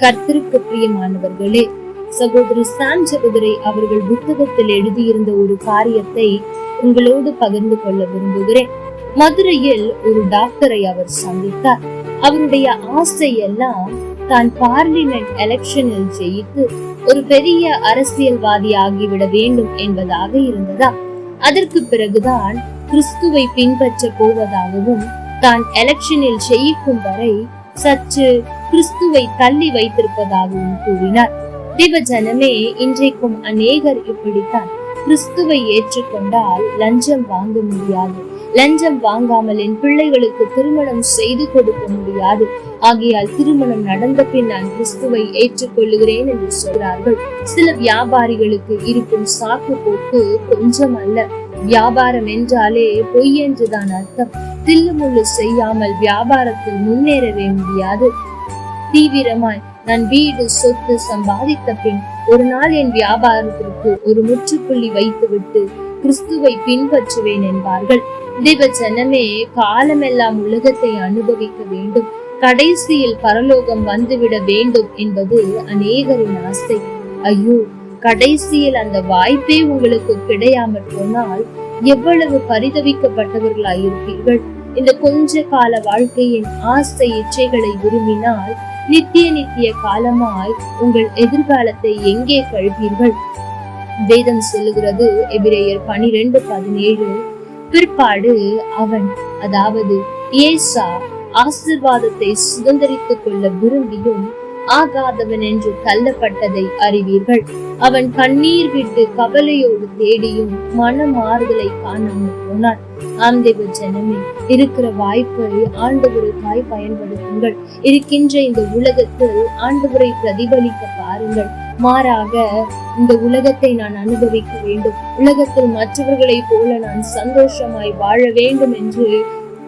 கர்த்தருக்கு பிரியமானவர்களே சகோதரர் சாம் சகோதரி அவர்கள் புத்தகத்தில் எழுதியிருந்த ஒரு காரியத்தை உங்களோடு பகிர்ந்து கொள்ள விரும்புகிறேன். மதுரையில் ஒரு டாக்டரை அவர் சந்தித்தார். அவருடைய ஆசை எல்லாம் தான் பார்லிமெண்ட் எலெக்ஷனில் ஜெயித்து ஒரு பெரிய அரசியல்வாதி ஆகிவிட வேண்டும் என்பதாக இருந்ததா? அதற்கு பிறகுதான் கிறிஸ்துவை பின்பற்ற போவதாகவும் தான் எலெக்ஷனில் ஜெயிக்கும் வரை சற்று கிறிஸ்துவை தள்ளி வைத்திருப்பதாகவும் கூறினார். தேவ ஜனமே இன்றைக்கும் அநேகர் இப்படித்தான். கிறிஸ்துவை ஏற்றுக்கொண்டால் லஞ்சம் வாங்க முடியாது. லஞ்சம் வாங்காமல் என் பிள்ளைகளுக்கு திருமணம் செய்து கொடுக்க முடியாது. ஆகையால் திருமணம் நடந்த பின் நான் கிறிஸ்துவை ஏற்றுக்கொள்ளுகிறேன் என்று சொல்கிறார்கள். சில வியாபாரிகளுக்கு இருக்கும் சாக்கு போக்கு கொஞ்சம் அல்ல. வியாபாரம் என்றாலே பொய் என்றுதான் அர்த்தம். தில்லுமுள்ளு செய்யாமல் வியாபாரத்தில் முன்னேறவே முடியாது. தீவிரமாய் நான் வீடு சொத்து சம்பாதித்த பின் ஒரு நாள் என் வியாபாரத்திற்கு ஒரு முற்றுப்புள்ளி வைத்துவிட்டு கிறிஸ்துவை பின்பற்றுவேன் என்பார்கள். தேவ ஜனமே காலமெல்லாம் உலகத்தை அனுபவிக்க வேண்டும். கடைசியில் பரலோகம் வந்துவிட வேண்டும் என்பது அநேகரின் ஆசை. ஐயோ கடைசியில் அந்த வாய்ப்பே உங்களுக்கு கிடையாமற் போனால் எவ்வளவு பரிதவிக்கப்பட்டவர்களாயிருப்பீர்கள். இந்த கொஞ்ச கால வாழ்க்கையின் ஆசை இச்சைகளை விரும்பினால் நித்திய நித்திய காலமாய் உங்கள் எதிர்காலத்தை எங்கே கழுவீர்கள் வேதம் சொல்லுகிறது எபிரேயர் பனிரெண்டு பதினேழு பிற்பாடு அவன் அதாவது ஏசா ஆசிர்வாதத்தை சுதந்திரித்துக் கொள்ள விரும்பியும் ஆகாதவன் என்று தள்ளப்பட்டதை அறிவீர்கள். அவன் கண்ணீர் விட்டு கவலையோடு தேடியும் மன மாறுதலை காணாமல் போனான். ஆம் தேவ ஜனமே இருக்கிற வாய்ப்பை ஆண்டவருக்காய் பயன்படுத்துங்கள். இருக்கின்ற இந்த உலகத்தில் ஆண்டவரை பிரதிபலிக்க பாருங்கள். மாறாக இந்த உலகத்தை நான் அனுபவிக்க வேண்டும். உலகத்தில் மற்றவர்களைப் போல நான் சந்தோஷமாய் வாழ வேண்டும் என்று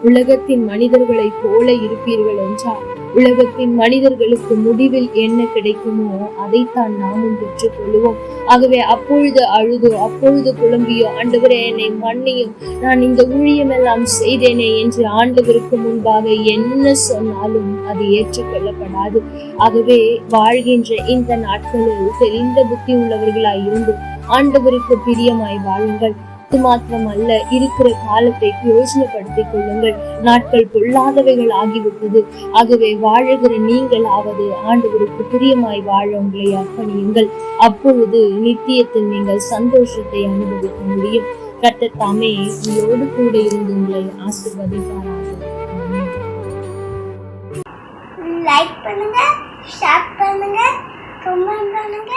உலகத்தின் மனிதர்களைப் போல இருப்பீர்கள் என்றால் உலகத்தின் மனிதர்களுக்கு முடிவில் என்ன கிடைக்குமோ அதைத்தான் நாமும் பெற்றுக் கொள்வோம். ஆகவே அப்பொழுது அழுதோ அப்பொழுது புலம்பியோ ஆண்டவரே என்னை மன்னியும். நான் இந்த ஊழியமெல்லாம் செய்தேனே என்று ஆண்டவருக்கு முன்பாக என்ன சொன்னாலும் அது ஏற்றுக்கொள்ளப்படாது. ஆகவே வாழ்கின்ற இந்த நாட்களில் தெரிந்த புத்தி உள்ளவர்களாய் இருந்து ஆண்டவருக்கு பிரியமாய் வாழுங்கள். அது மாத்திரமல்ல இருக்கிற காலத்தை பிரயோஜனப்படுத்திக் கொள்ளுங்கள். நாட்கள் பொல்லாதவைகள் ஆகிவிட்டது. ஆகவே வாழுகிற நீங்கள் ஆவது ஆண்டவருக்கு பிரியமாய் வாழ உங்களை அர்ப்பணியுங்கள். அப்பொழுது நித்தியத்தில் நீங்கள் சந்தோஷத்தை அனுபவிக்க முடியும். கர்த்தர் தாமே உங்களோடு கூட இருந்து உங்களை ஆசிர்வதிப்பாராக. லைக் பண்ணுங்க ஷேர் பண்ணுங்க கமெண்ட் பண்ணுங்க.